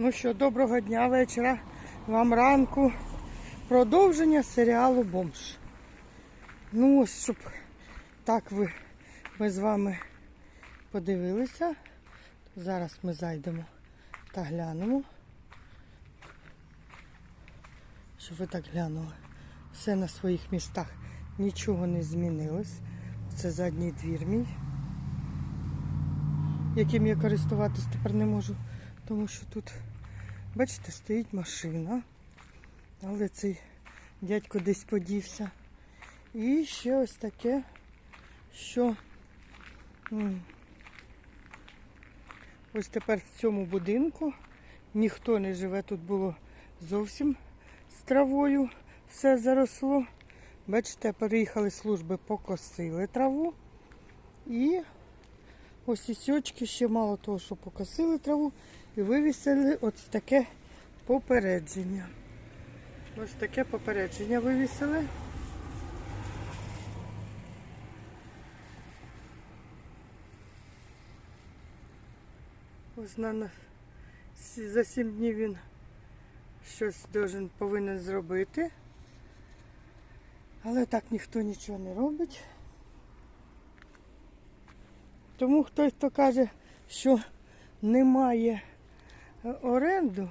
Ну що, доброго дня, вечора, вам ранку. Продовження серіалу Бомж. Ну ось, щоб так ви, ми з вами подивилися. Зараз ми зайдемо та глянемо. Щоб ви так глянули. Все на своїх містах. Нічого не змінилось. Це задній двір мій, яким я користуватись тепер не можу, тому що тут, бачите, стоїть машина, але цей дядько десь подівся. І ще ось таке, що ось тепер в цьому будинку ніхто не живе, тут було зовсім з травою, все заросло. Бачите, переїхали служби, покосили траву. І ось і сьочки ще мало того, що покосили траву і вивісили ось таке попередження. Ось таке попередження вивісили. Ось на, за сім днів він щось должен, повинен зробити. Але так ніхто нічого не робить. Тому хтось, хто каже, що немає оренду,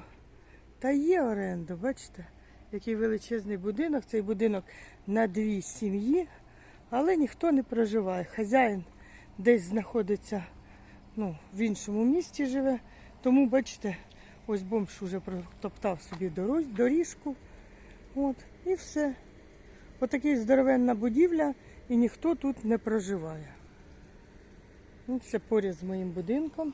та є оренду, бачите, який величезний будинок. Цей будинок на дві сім'ї, але ніхто не проживає. Хазяїн десь знаходиться ну, в іншому місті живе. Тому, бачите, ось бомж уже протоптав собі доріжку. От, і все. Отакий здоровенна будівля і ніхто тут не проживає. Ну, це поряд з моїм будинком.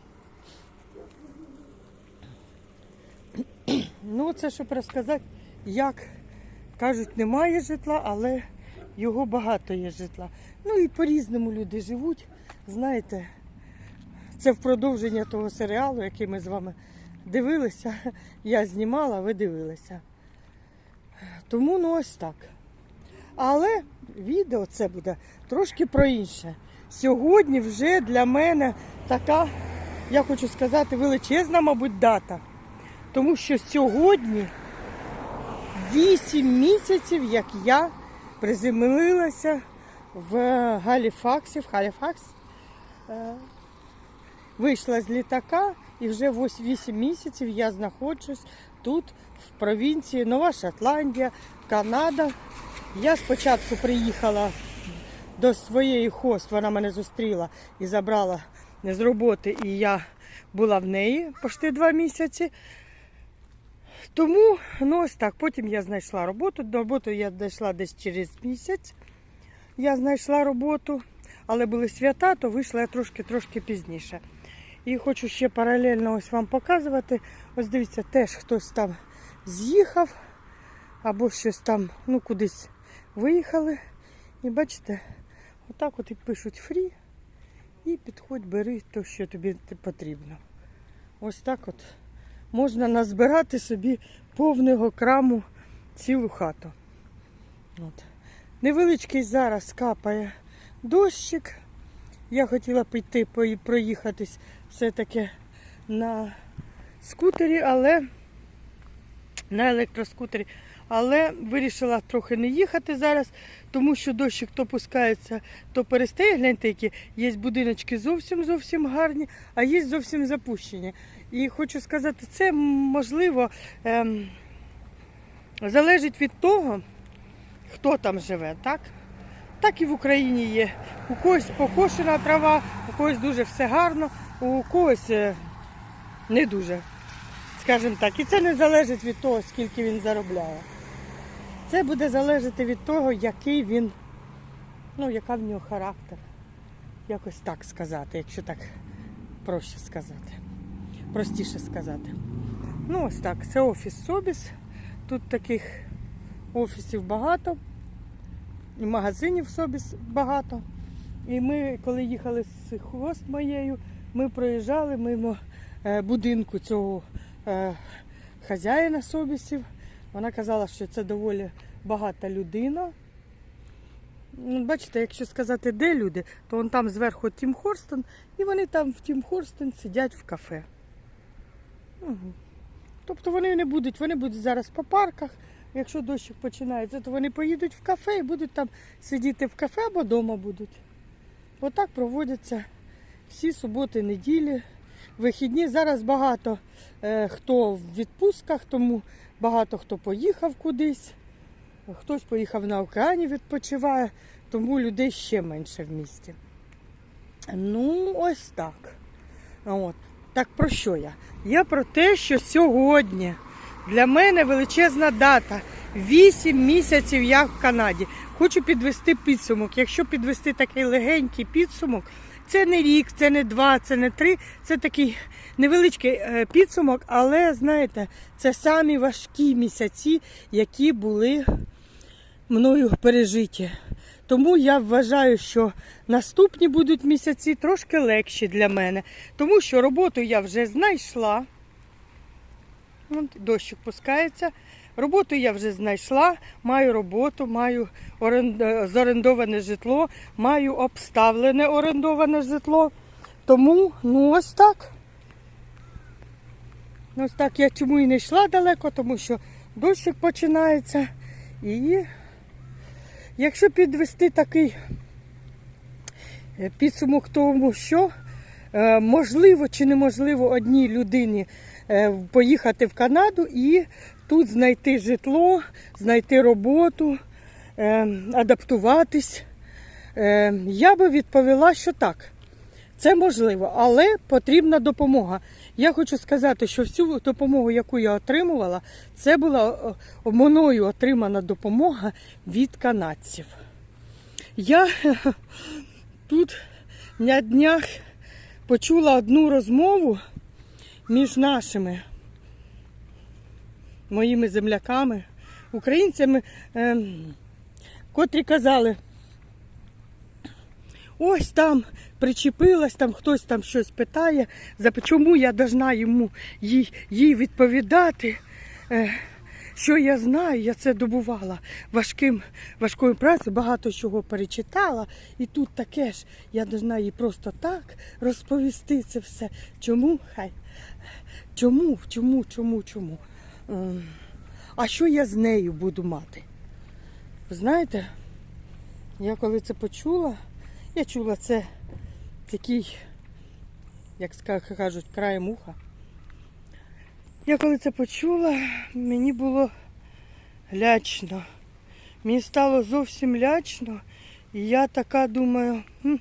Ну, це щоб розказати, як кажуть, немає житла, але його багато є житла. Ну і по-різному люди живуть. Знаєте, це в продовження того серіалу, який ми з вами дивилися. Я знімала, ви дивилися. Тому ну ось так. Але відео це буде трошки про інше. Сьогодні вже для мене така, я хочу сказати, величезна, мабуть, дата. Тому що сьогодні 8 місяців, як я приземлилася в Галіфаксі, в Галіфакс. Е, Вийшла з літака і вже 8 місяців я знаходжусь тут, в провінції Нова Шотландія, Канада. Я спочатку приїхала до своєї хост, вона мене зустріла і забрала з роботи, і я була в неї почти два місяці. Тому, ну ось так, потім я знайшла роботу. До роботи я дійшла десь через місяць. Я знайшла роботу, але були свята, то вийшла я трошки-трошки пізніше. І хочу ще паралельно ось вам показувати. Ось дивіться, теж хтось там з'їхав або щось там, ну кудись виїхали. І бачите, отак от і пишуть фрі. І підходь, бери то, що тобі потрібно. Ось так от можна назбирати собі повного краму цілу хату. От. Невеличкий зараз капає дощик. Я хотіла піти проїхатись все-таки на скутері, але на електроскутері. Але вирішила трохи не їхати зараз, тому що дощик то пускається, то перестає. Гляньте, які є будиночки зовсім зовсім гарні, а є зовсім запущені. І хочу сказати, це можливо ем, залежить від того, хто там живе, так? Так і в Україні є. У когось покошена трава, у когось дуже все гарно, у когось е, не дуже, скажімо так. І це не залежить від того, скільки він заробляє. Це буде залежати від того, який він, ну, яка в нього характер. Якось так сказати, якщо так проще сказати. Простіше сказати. Ну, ось так. Це офіс Собіс. Тут таких офісів багато. І магазинів Собіс багато. І ми, коли їхали з хвост моєю, ми проїжджали мимо е, будинку цього е, хазяїна Собісів. Вона казала, що це доволі багата людина. Ну, Бачите, якщо сказати, де люди, то вон там зверху Тім Хорстон, і вони там в Тім Хорстон сидять в кафе. Тобто вони не будуть, вони будуть зараз по парках. Якщо дощик починається, то вони поїдуть в кафе і будуть там сидіти в кафе або вдома будуть. Отак проводяться всі суботи, неділі, вихідні. Зараз багато е, хто в відпустках, тому багато хто поїхав кудись. Хтось поїхав на океані, відпочиває, тому людей ще менше в місті. Ну, ось так. От. Так про що я? Я про те, що сьогодні для мене величезна дата. 8 місяців я в Канаді. Хочу підвести підсумок. Якщо підвести такий легенький підсумок, це не рік, це не два, це не три. Це такий невеличкий е, підсумок, але знаєте, це самі важкі місяці, які були мною пережиті. Тому я вважаю, що наступні будуть місяці трошки легші для мене, тому що роботу я вже знайшла. Вон Дощик пускається. Роботу я вже знайшла, маю роботу, маю орен- зорендоване житло, маю обставлене орендоване житло. Тому, ну ось так. Ну, Ось так я чому і не йшла далеко, тому що дощик починається. І якщо підвести такий е, підсумок тому, що е, можливо чи неможливо одній людині е, поїхати в Канаду і тут знайти житло, знайти роботу, адаптуватись, я би відповіла, що так. Це можливо, але потрібна допомога. Я хочу сказати, що всю допомогу, яку я отримувала, це була мною отримана допомога від канадців. Я тут на днях почула одну розмову між нашими моїми земляками, українцями, ем, котрі казали, ось там причепилась, там хтось там щось питає, за чому я должна йому їй, їй відповідати. Е, що я знаю, я це добувала важким, важкою працею, багато чого перечитала. І тут таке ж, я должна їй просто так розповісти це все. Чому? Хай. Чому, чому, чому, чому? Ем, А що я з нею буду мати? Ви знаєте, я коли це почула, я чула це такий, як кажуть, краєм уха. Я коли це почула, мені було лячно. Мені стало зовсім лячно. І я така думаю, «Хм,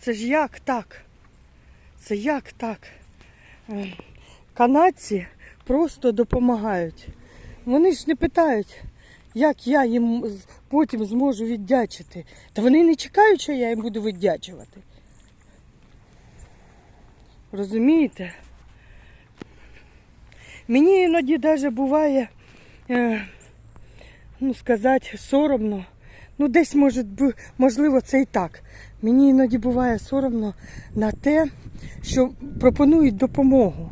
це ж як так? Це як так? Е, Канадці просто допомагають. Вони ж не питають, як я їм потім зможу віддячити. Та вони не чекають, що я їм буду віддячувати. Розумієте? Мені іноді навіть буває, е, ну сказати, соромно. Ну, десь може, можливо, це і так. Мені іноді буває соромно на те, що пропонують допомогу.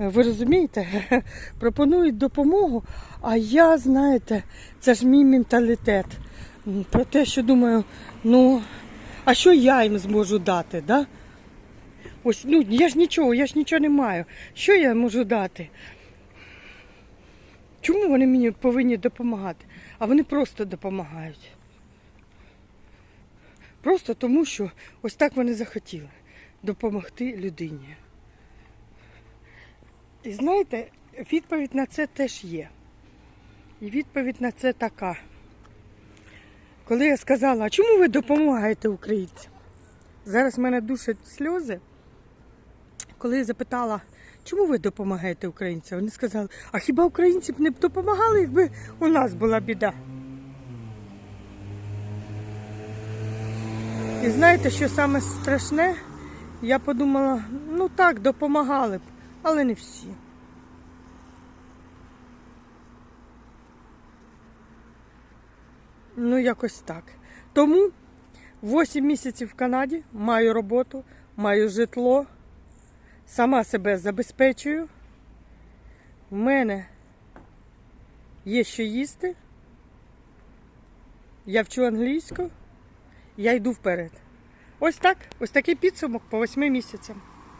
Е, Ви розумієте? Пропонують допомогу, а я, знаєте, це ж мій менталітет. Про те, що думаю, ну, а що я їм зможу дати, да? Ось, ну, я ж нічого, я ж нічого не маю. Що я можу дати? Чому вони мені повинні допомагати? А вони просто допомагають. Просто тому, що ось так вони захотіли допомогти людині. І знаєте, відповідь на це теж є. І відповідь на це така. Коли я сказала, а чому ви допомагаєте українцям? Зараз в мене душать сльози. Коли я запитала, чому ви допомагаєте українцям, вони сказали, а хіба українці б не допомагали, якби у нас була біда? І знаєте, що саме страшне? Я подумала, ну так, допомагали б, але не всі. Ну, якось так. Тому 8 місяців в Канаді маю роботу, маю житло, сама себе забезпечую. У мене є що їсти. Я вчу англійську, я йду вперед. Ось так, ось такий підсумок по восьми місяцям.